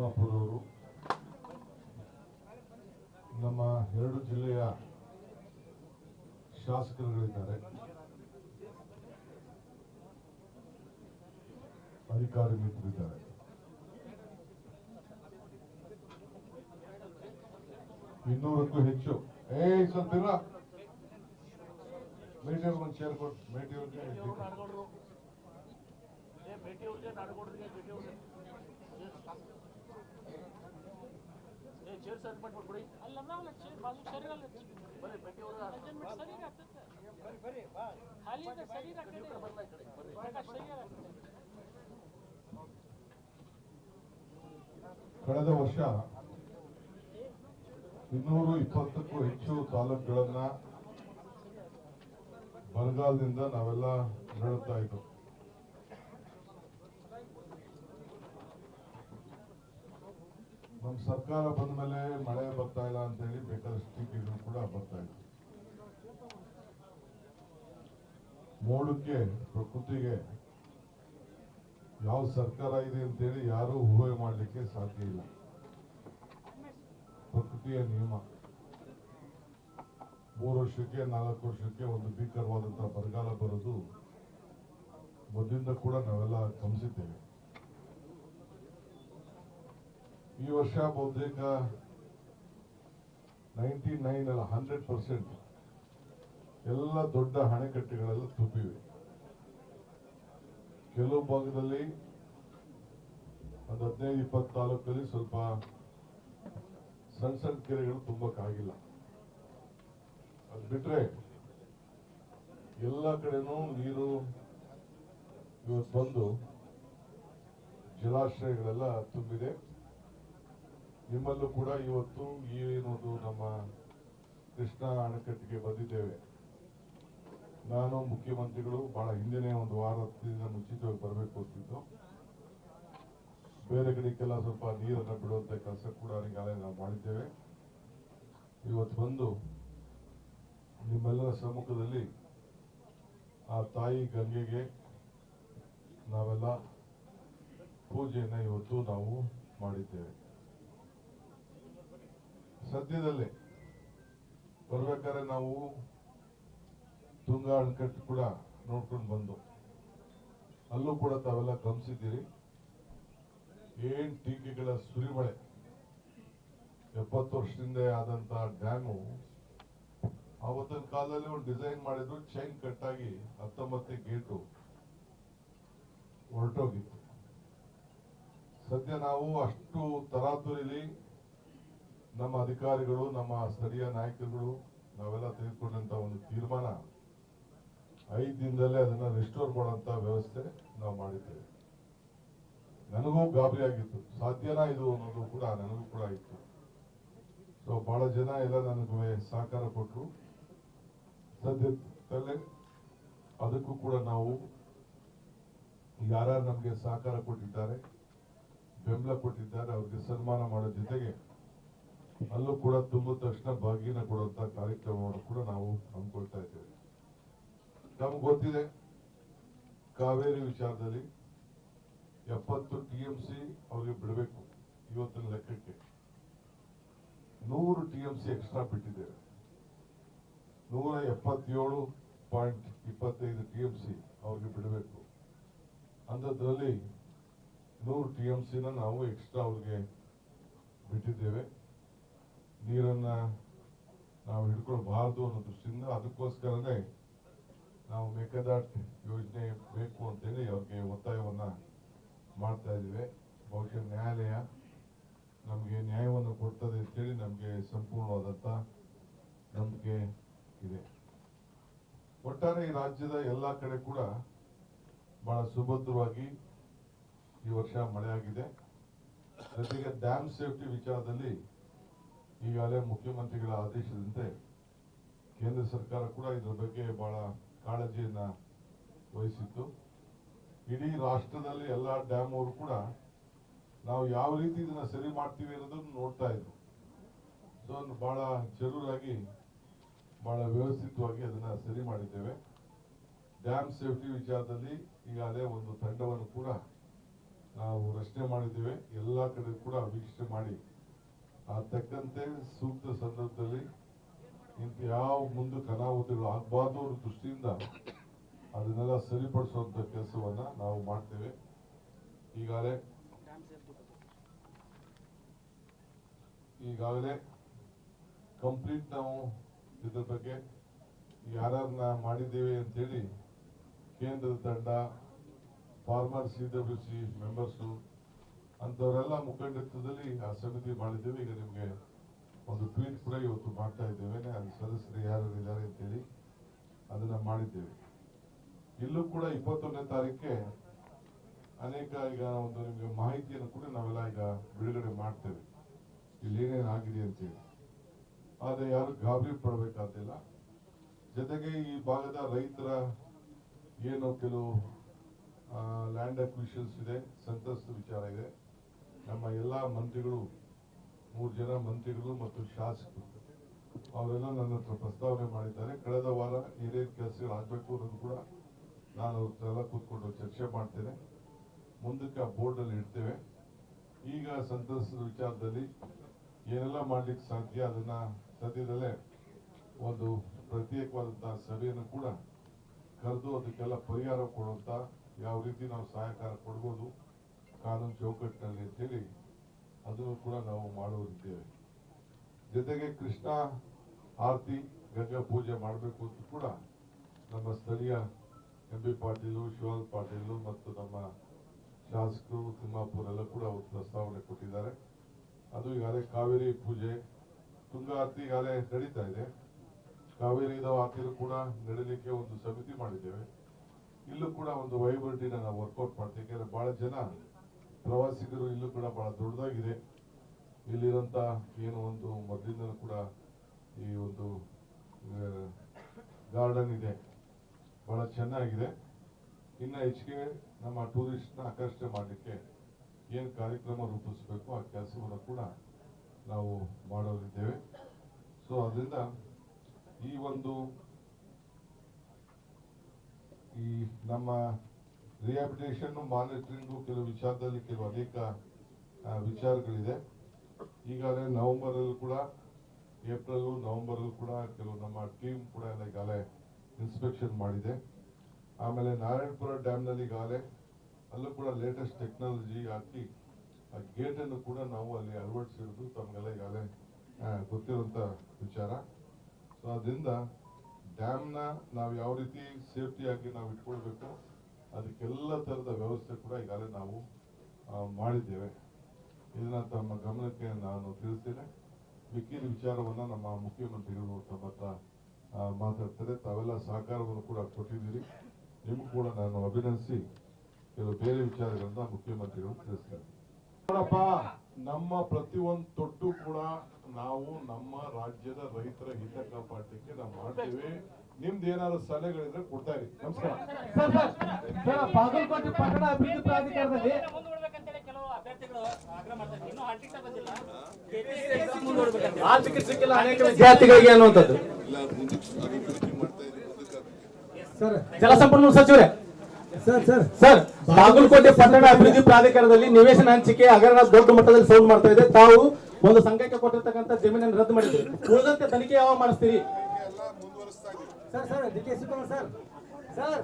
ತಿಮ್ಮಾಪುರವರು ನಮ್ಮ ಎರಡು ಜಿಲ್ಲೆಯ ಶಾಸಕರುಗಳಿದ್ದಾರೆ. ಅಧಿಕಾರಿ ಮಿತ್ರರಿದ್ದಾರೆ ಇನ್ನೂರಕ್ಕೂ ಹೆಚ್ಚು. ಏ ಸ್ವಲ್ಪ ಮೇಟಿಯವ್ರಿಗೆ ಒಂದು ಚೇರ್ ಕೊಟ್ಟು ಮೇಟಿಯವ್ರಿಗೆ ಭೇಟಿ ಶರೀರ ಖಾಲಿ ಇದೆ ಆಗ್ತದೆ. ಬರ್ಲ ಈ ಕಡೆ ಆಗ್ತದೆ. ಕಳೆದ ವರ್ಷ ಇನ್ನೂರು ಇಪ್ಪತ್ತಕ್ಕೂ ಹೆಚ್ಚು ತಾಲೂಕುಗಳನ್ನ ಬರಗಾಲದಿಂದ ನಾವೆಲ್ಲ ನರಳುತ್ತಾ ಇದ್ದವು ನಮ್ಮ ಸರ್ಕಾರ ಬಂದ ಮೇಲೆ ಮಳೆ ಬರ್ತಾ ಇಲ್ಲ ಅಂತ ಹೇಳಿ ಬೇಕಾದಷ್ಟು ಟೀಕೆಗಳು ಕೂಡ ಬರ್ತಾ ಇತ್ತು ಮೋಡಕ್ಕೆ, ಪ್ರಕೃತಿಗೆ ಯಾವ ಸರ್ಕಾರ ಇದೆ ಅಂತೇಳಿ ಯಾರು ಊಹೆ ಮಾಡಲಿಕ್ಕೆ ಸಾಧ್ಯ ಇಲ್ಲ. ಪ್ರಕೃತಿಯ ನಿಯಮ. ಮೂರು ವರ್ಷಕ್ಕೆ, ನಾಲ್ಕು ವರ್ಷಕ್ಕೆ ಒಂದು ಭೀಕರವಾದಂತಹ ಬರಗಾಲ ಬರೋದು ಮೊದಲಿಂದ ಕೂಡ ನಾವೆಲ್ಲ ಗಮನಿಸಿದ್ದೇವೆ. ಈ ವರ್ಷ ಬಹುತೇಕ ನೈಂಟಿ ನೈನ್ ಅಲ್ಲ ಹಂಡ್ರೆಡ್ ಪರ್ಸೆಂಟ್ ಎಲ್ಲ ದೊಡ್ಡ ಅಣೆಕಟ್ಟೆಗಳೆಲ್ಲ ತುಂಬಿವೆ. ಕೆಲವು ಭಾಗದಲ್ಲಿ ಒಂದು ಹದಿನೈದು ಇಪ್ಪತ್ತು ತಾಲೂಕಲ್ಲಿ ಸ್ವಲ್ಪ ಸಣ್ಣ ಸಣ್ಣ ಕೆರೆಗಳು ತುಂಬಕ್ಕಾಗಿಲ್ಲ. ಅದು ಬಿಟ್ರೆ ಎಲ್ಲ ಕಡೆನೂ ನೀರು ಇವತ್ತು ಬಂದು ಜಲಾಶಯಗಳೆಲ್ಲ ತುಂಬಿದೆ. ನಿಮ್ಮಲ್ಲೂ ಕೂಡ ಇವತ್ತು ಏನೊಂದು ನಮ್ಮ ಕೃಷ್ಣ ಅಣೆಕಟ್ಟಿಗೆ ಬಂದಿದ್ದೇವೆ. ನಾನು, ಮುಖ್ಯಮಂತ್ರಿಗಳು ಬಹಳ ಹಿಂದಿನೇ ಒಂದು ವಾರ ಹತ್ತು ದಿನ ಮುಂಚಿತವಾಗಿ ಬರಬೇಕು ಅಂತಿದ್ದು. ಬೇರೆ ಕಡೆಗೆಲ್ಲ ಸ್ವಲ್ಪ ನೀರನ್ನು ಬಿಡುವಂತ ಕೆಲಸ ಕೂಡ ಈಗಾಗಲೇ ನಾವು ಮಾಡಿದ್ದೇವೆ. ಇವತ್ತು ಬಂದು ನಿಮ್ಮೆಲ್ಲರ ಸಮ್ಮುಖದಲ್ಲಿ ಆ ತಾಯಿ ಗಂಗೆಗೆ ನಾವೆಲ್ಲ ಪೂಜೆಯನ್ನು ಇವತ್ತು ನಾವು ಮಾಡಿದ್ದೇವೆ. ಸದ್ಯದಲ್ಲೇ ಬರ್ಬೇಕಾದ್ರೆ ನಾವು ತುಂಗಾ ಅಣೆಕಟ್ಟು ಕೂಡ ನೋಡ್ಕೊಂಡು ಬಂದು. ಅಲ್ಲೂ ಕೂಡ ತಾವೆಲ್ಲ ಗಮನಿಸಿದ್ದೀರಿ. ಏನ್ ಟೀಕೆಗಳ ಸುರಿಮಳೆ. ಎಪ್ಪತ್ತು ವರ್ಷದಿಂದ ಆದಂತಹ ಡ್ಯಾಮು ಆವತ್ತಿನ ಕಾಲದಲ್ಲಿ ಒಂದು ಡಿಸೈನ್ ಮಾಡಿದ್ರು, ಚೈನ್ ಕಟ್ಟಾಗಿ ಹತ್ತೊಂಬತ್ತನೇ ಗೇಟು ಹೊರಟೋಗಿತ್ತು. ಸದ್ಯ ನಾವು ಅಷ್ಟು ತರಾತುರಿಲಿ ನಮ್ಮ ಅಧಿಕಾರಿಗಳು, ನಮ್ಮ ಸ್ಥಳೀಯ ನಾಯಕರುಗಳು, ನಾವೆಲ್ಲ ತೆಗೆದುಕೊಂಡಂತ ಒಂದು ತೀರ್ಮಾನ ಐದು ದಿನದಲ್ಲೇ ಅದನ್ನ ರಿಸ್ಟೋರ್ ಮಾಡುವಂತ ವ್ಯವಸ್ಥೆ ನಾವು ಮಾಡಿದ್ದೇವೆ. ನನಗೂ ಗಾಬರಿ ಆಗಿತ್ತು ಸಾಧ್ಯನಾ ಇದು ಅನ್ನೋದು ಕೂಡ ನನಗೂ ಕೂಡ ಇತ್ತು. ಸೊ ಬಹಳ ಜನ ಎಲ್ಲ ನನಗೆ ಸಹಕಾರ ಕೊಟ್ಟರು ಸದ್ಯದಲ್ಲೇ ಅದಕ್ಕೂ ಕೂಡ ನಾವು ಯಾರ್ಯಾರು ನಮಗೆ ಸಹಕಾರ ಕೊಟ್ಟಿದ್ದಾರೆ, ಬೆಂಬಲ ಕೊಟ್ಟಿದ್ದಾರೆ, ಅವ್ರಿಗೆ ಸನ್ಮಾನ ಮಾಡೋ ಜೊತೆಗೆ ಅಲ್ಲೂ ಕೂಡ ತುಂಬಿದ ತಕ್ಷಣ ಬಾಗಿನ ಕೊಡುವಂತ ಕಾರ್ಯಕ್ರಮವನ್ನು ಕೂಡ ನಾವು ಹಮ್ಮಿಕೊಳ್ತಾ ಇದ್ದೇವೆ. ನಮ್ಗೆ ಗೊತ್ತಿದೆ, ಕಾವೇರಿ ವಿಚಾರದಲ್ಲಿ ಎಪ್ಪತ್ತು ಟಿ ಎಂ ಸಿ ಅವ್ರಿಗೆ ಬಿಡಬೇಕು ಇವತ್ತಿನ ಲೆಕ್ಕಕ್ಕೆ. ನೂರು ಟಿ ಎಂ ಸಿ ಎಕ್ಸ್ಟ್ರಾ ಬಿಟ್ಟಿದ್ದೇವೆ. ನೂರ ಎಪ್ಪತ್ತೇಳು ಪಾಯಿಂಟ್ ಇಪ್ಪತ್ತೈದು ಟಿ ಎಂ ಸಿ ಅವ್ರಿಗೆ ಬಿಡಬೇಕು. ಅಂಥದ್ರಲ್ಲಿ ನೂರು ಟಿ ಎಂ ಸಿನ ನಾವು ಎಕ್ಸ್ಟ್ರಾ ಅವ್ರಿಗೆ ಬಿಟ್ಟಿದ್ದೇವೆ. ನೀರನ್ನ ನಾವು ಹಿಡ್ಕೊಳ್ಬಾರ್ದು ಅನ್ನೋ ದೃಷ್ಟಿಯಿಂದ ಅದಕ್ಕೋಸ್ಕರನೇ ನಾವು ಮೇಕೆದಾಟ್ ಯೋಜನೆ ಬೇಕು ಅಂತೇಳಿ ಅವ್ರಿಗೆ ಒತ್ತಾಯವನ್ನು ಮಾಡ್ತಾ ಇದ್ದೀವಿ. ಬಹುಶಃ ನ್ಯಾಯಾಲಯ ನಮಗೆ ನ್ಯಾಯವನ್ನು ಕೊಡ್ತದೆ ಅಂತೇಳಿ ನಮಗೆ ಸಂಪೂರ್ಣವಾದಂಥ ನಂಬಿಕೆ ಇದೆ. ಒಟ್ಟಾರೆ ಈ ರಾಜ್ಯದ ಎಲ್ಲ ಕಡೆ ಕೂಡ ಬಹಳ ಸುಭದ್ರವಾಗಿ ಈ ವರ್ಷ ಮಳೆಯಾಗಿದೆ ಜೊತೆಗೆ ಡ್ಯಾಮ್ ಸೇಫ್ಟಿ ವಿಚಾರದಲ್ಲಿ ಈಗಾಗಲೇ ಮುಖ್ಯಮಂತ್ರಿಗಳ ಆದೇಶದಂತೆ ಕೇಂದ್ರ ಸರ್ಕಾರ ಕೂಡ ಇದರ ಬಗ್ಗೆ ಬಹಳ ಕಾಳಜಿಯನ್ನ ವಹಿಸಿತ್ತು. ಇಡೀ ರಾಷ್ಟ್ರದಲ್ಲಿ ಎಲ್ಲಾ ಡ್ಯಾಮ್ ಅವರು ಕೂಡ ನಾವು ಯಾವ ರೀತಿ ಇದನ್ನ ಸರಿ ಮಾಡ್ತೀವಿ ಅನ್ನೋದನ್ನು ನೋಡ್ತಾ ಇದ್ರು. ಸೊ ಬಹಳ ಜರೂರಾಗಿ, ಬಹಳ ವ್ಯವಸ್ಥಿತವಾಗಿ ಅದನ್ನ ಸರಿ ಮಾಡಿದ್ದೇವೆ. ಡ್ಯಾಮ್ ಸೇಫ್ಟಿ ವಿಚಾರದಲ್ಲಿ ಈಗಾಗಲೇ ಒಂದು ತಂಡವನ್ನು ಕೂಡ ನಾವು ರಚನೆ ಮಾಡಿದ್ದೇವೆ. ಎಲ್ಲ ಕಡೆ ಕೂಡ ವೀಕ್ಷಣೆ ಮಾಡಿ ಆ ತಕ್ಕಂತೆ ಸೂಕ್ತ ಸಂದರ್ಭದಲ್ಲಿ ಇಂಥ ಯಾವ ಮುಂದೆ ಅನಾಹುತಗಳು ಆಗಬಾರ್ದು ಅವ್ರ ದೃಷ್ಟಿಯಿಂದ ಅದನ್ನೆಲ್ಲ ಸರಿಪಡಿಸುವಂಥ ಕೆಲಸವನ್ನ ನಾವು ಮಾಡ್ತೇವೆ. ಈಗಾಗಲೇ ಈಗಾಗಲೇ ಕಂಪ್ಲೀಟ್ ನಾವು ಇದ್ರ ಬಗ್ಗೆ ಯಾರನ್ನ ಮಾಡಿದ್ದೇವೆ ಅಂತೇಳಿ ಕೇಂದ್ರದ ತಂಡ, former C W C members ಅಂಥವರೆಲ್ಲ ಮುಖಂಡತ್ವದಲ್ಲಿ ಆ ಸಮಿತಿ ಮಾಡಿದ್ದೇವೆ. ಈಗ ನಿಮಗೆ ಒಂದು ಟ್ವೀಟ್ ಕೂಡ ಇವತ್ತು ಮಾಡ್ತಾ ಇದ್ದೇವೆ. ಅಲ್ಲಿ ಸದಸ್ಯರು ಯಾರು ಇದ್ದಾರೆ ಅಂತೇಳಿ ಅದನ್ನ ಮಾಡಿದ್ದೇವೆ. ಇಲ್ಲೂ ಕೂಡ ಇಪ್ಪತ್ತೊಂದನೇ ತಾರೀಕಿಗೆ ಅನೇಕ ಈಗ ಒಂದು ನಿಮಗೆ ಮಾಹಿತಿಯನ್ನು ಕೂಡ ನಾವೆಲ್ಲ ಈಗ ಬಿಡುಗಡೆ ಮಾಡ್ತೇವೆ. ಇಲ್ಲಿ ಏನೇನು ಆಗಿದೆ ಅಂತೇಳಿ. ಆದರೆ ಯಾರು ಗಾಬರಿ ಪಡಬೇಕಾದಿಲ್ಲ ಜೊತೆಗೆ ಈ ಭಾಗದ ರೈತರ ಏನು ಕೆಲವು ಲ್ಯಾಂಡ್ ಅಕ್ವಿಷನ್ಸ್ ಇದೆ, ಸಂತ್ರಸ್ತ ವಿಚಾರ ಇದೆ. ನಮ್ಮ ಎಲ್ಲ ಮಂತ್ರಿಗಳು, ಮೂರು ಜನ ಮಂತ್ರಿಗಳು ಮತ್ತು ಶಾಸಕರು. ಅವರೆಲ್ಲ ನನ್ನ ಹತ್ರ ಪ್ರಸ್ತಾವನೆ ಮಾಡಿದ್ದಾರೆ. ಕಳೆದ ವಾರ ಏನೇನು ಕೆಲಸಗಳು ಆಗಬೇಕು ಅನ್ನೋದು ಕೂಡ ನಾನು ಅವ್ರ ಹತ್ರ ಎಲ್ಲ ಕೂತ್ಕೊಂಡು ಚರ್ಚೆ ಮಾಡ್ತೇನೆ. ಮುಂದಕ್ಕೆ ಆ ಬೋರ್ಡಲ್ಲಿ ಇಡ್ತೇವೆ. ಈಗ ಸಂತಸದ ವಿಚಾರದಲ್ಲಿ ಏನೆಲ್ಲ ಮಾಡ್ಲಿಕ್ಕೆ ಸಾಧ್ಯ ಅದನ್ನು ಸದ್ಯದಲ್ಲೇ ಒಂದು ಪ್ರತ್ಯೇಕವಾದಂಥ ಸಭೆಯನ್ನು ಕೂಡ ಕರೆದು ಅದಕ್ಕೆಲ್ಲ ಪರಿಹಾರ ಕೊಡುವಂಥ ಯಾವ ರೀತಿ ನಾವು ಸಹಕಾರ ಕೊಡ್ಬೋದು ಕಾನೂನು ಚೌಕಟ್ಟಿನಲ್ಲಿ ಅಂತೇಳಿ ಅದನ್ನು ಕೂಡ ನಾವು ಮಾಡುವಂತೇವೆ ಜೊತೆಗೆ ಕೃಷ್ಣ ಆರತಿ, ಗಂಗಾ ಪೂಜೆ ಮಾಡಬೇಕು ಅಂತ ಕೂಡ ನಮ್ಮ ಸ್ಥಳೀಯ ಎಂ ಬಿ ಪಾಟೀಲು ಶಿವಾಲ್ ಪಾಟೀಲು ಮತ್ತು ನಮ್ಮ ಶಾಸಕರು ತಿಮ್ಮಾಪುರ ಎಲ್ಲ ಕೂಡ ಒಂದು ಪ್ರಸ್ತಾವನೆ ಕೊಟ್ಟಿದ್ದಾರೆ. ಅದು ಈಗಾಗಲೇ ಕಾವೇರಿ ಪೂಜೆ, ತುಂಗಾ ಆರತಿ ಈಗಾಗಲೇ ನಡೀತಾ ಇದೆ. ಕಾವೇರಿ ಆರತಿನೂ ಕೂಡ ನಡೀಲಿಕ್ಕೆ ಒಂದು ಸಮಿತಿ ಮಾಡಿದ್ದೇವೆ. ಇಲ್ಲೂ ಕೂಡ ಒಂದು ವೈಬ್ರಿಟಿನ ನಾವು ವರ್ಕೌಟ್ ಮಾಡ್ತೀವಿ. ಯಾಕಂದ್ರೆ ಬಹಳ ಜನ ಪ್ರವಾಸಿಗರು ಇಲ್ಲೂ ಕೂಡ ಬಹಳ ದೊಡ್ಡದಾಗಿದೆ. ಇಲ್ಲಿರುವಂತ ಏನು ಒಂದು ಮೊದಲಿಂದಲೂ ಕೂಡ ಈ ಒಂದು ಗಾರ್ಡನ್ ಇದೆ. ಬಹಳ ಚೆನ್ನಾಗಿದೆ. ಇನ್ನ ಹೆಚ್ಚಿಗೆ ನಮ್ಮ ಟೂರಿಸ್ಟ್ನ ಆಕರ್ಷಣೆ ಮಾಡಲಿಕ್ಕೆ ಏನು ಕಾರ್ಯಕ್ರಮ ರೂಪಿಸಬೇಕು ಆ ಕೆಲಸವನ್ನು ಕೂಡ ನಾವು ಮಾಡೋರಿದ್ದೇವೆ. ಸೊ ಅದರಿಂದ ಈ ಒಂದು, ಈ ನಮ್ಮ ರಿಹಾಬಿಲಿಟೇಷನ್ ಮಾನಿಟರಿಂಗು ಕೆಲವು ವಿಚಾರದಲ್ಲಿ ಕೆಲವು ಅನೇಕ ವಿಚಾರಗಳಿದೆ. ಈಗಾಗಲೇ ನವೆಂಬರ್ ಅಲ್ಲಿ ಕೂಡ ಏಪ್ರಿಲ್ ನವೆಂಬರ್ ಅಲ್ಲಿ ಕೂಡ ಕೆಲವು ನಮ್ಮ ಟೀಮ್ ಕೂಡ ಈಗಾಗಲೇ ಇನ್ಸ್ಪೆಕ್ಷನ್ ಮಾಡಿದೆ. ಆಮೇಲೆ ನಾರಾಯಣಪುರ ಡ್ಯಾಮ್ನಲ್ಲಿ ಈಗಾಗಲೇ ಅಲ್ಲೂ ಕೂಡ ಲೇಟೆಸ್ಟ್ ಟೆಕ್ನಾಲಜಿ ಹಾಕಿ, ಆ ಗೇಟನ್ನು ಕೂಡ ನಾವು ಅಲ್ಲಿ ಅಳವಡಿಸಿರೋದು ತಮಗೆಲ್ಲ ಈಗಾಗಲೇ ಗೊತ್ತಿರುವಂಥ ವಿಚಾರ. ಸೊ, ಅದರಿಂದ ಡ್ಯಾಮ್ನ ನಾವು ಯಾವ ರೀತಿ ಸೇಫ್ಟಿಯಾಗಿ ನಾವು ಇಟ್ಕೊಳ್ಬೇಕು ಅದಕ್ಕೆಲ್ಲ ತರದ ವ್ಯವಸ್ಥೆ ಕೂಡ ಈಗಾಗಲೇ ನಾವು ಮಾಡಿದ್ದೇವೆ. ಇದನ್ನ ತಮ್ಮ ಗಮನಕ್ಕೆ ನಾನು ತಿಳಿಸ್ತೇನೆ. ಮಿಕ್ಕಿನ ವಿಚಾರವನ್ನ ನಮ್ಮ ಮುಖ್ಯಮಂತ್ರಿಗಳು ತಮ್ಮ ಹತ್ರ ಮಾತಾಡ್ತಾರೆ. ತಾವೆಲ್ಲ ಸಹಕಾರವನ್ನು ಕೂಡ ಕೊಟ್ಟಿದ್ದೀರಿ. ನಿಮ್ಗೂ ಕೂಡ ನಾನು ಅಭಿನಂದಿಸಿ ಕೆಲವು ಬೇರೆ ವಿಚಾರಗಳನ್ನ ಮುಖ್ಯಮಂತ್ರಿಗಳು ತಿಳಿಸ್ತಾರೆ. ನೋಡಪ್ಪ, ನಮ್ಮ ಪ್ರತಿಯೊಂದು ತೊಟ್ಟು ಕೂಡ ನಾವು ನಮ್ಮ ರಾಜ್ಯದ ರೈತರ ಹಿತ ಕಾಪಾಡಲಿಕ್ಕೆ ನಾವು ಮಾಡ್ತೇವೆ. ನಿಮ್ದು ಏನಾದ್ರು ಸಲಹೆಗಳಿದ್ರೆ ಕೊಡ್ತಾ ಇರಿ ನಮಸ್ಕಾರ. ಸರ್ ಸರ್ ಸರ್ ಬಾಗಲಕೋಟೆ ಪಟ್ಟಣ ಅಭಿವೃದ್ಧಿ ಪ್ರಾಧಿಕಾರದಲ್ಲಿ ಮುಂದೂಡ್ಬೇಕಂತೇಳಿ ಕೆಲವು ಅಭ್ಯರ್ಥಿಗಳು ಆಗ್ರಹ ಮಾಡ್ತಾರೆ ಇನ್ನೂ ಬಂದಿಲ್ಲ KPSC exam ಮುಂದೂಡ್ಬೇಕಂತ ಆ ಟಿಕೆಟ್ ಸಿಕ್ಕಿಲ್ಲ ಅನೇಕ ವಿದ್ಯಾರ್ಥಿಗಳಿಗೆ ಅನ್ನುವಂಥದ್ದು. ಸರ್ ಜಲಸಂಪನ್ಮೂಲ ಸಚಿವರೇ. ಸರ್ ಬಾಗಲಕೋಟೆ ಪಟ್ಟಣ ಅಭಿವೃದ್ಧಿ ಪ್ರಾಧಿಕಾರದಲ್ಲಿ ನಿವೇಶನ ಹಂಚಿಕೆ ಹಗರಣ ದೊಡ್ಡ ಮಟ್ಟದಲ್ಲಿ ಸೌಂಡ್ ಮಾಡ್ತಾ ಇದೆ. ತಾವು ಒಂದು ಸಂಘಕ್ಕೆ ಕೊಟ್ಟಿರ್ತಕ್ಕಂಥ ಜಮೀನನ್ನು ರದ್ದು ಮಾಡಿದ್ರಿ ಉಳಿದಂತೆ ತನಿಖೆ ಯಾವಾಗ ಮಾಡಿಸ್ತೀರಿ? Sir sir D K Shivakumar sir. Sir.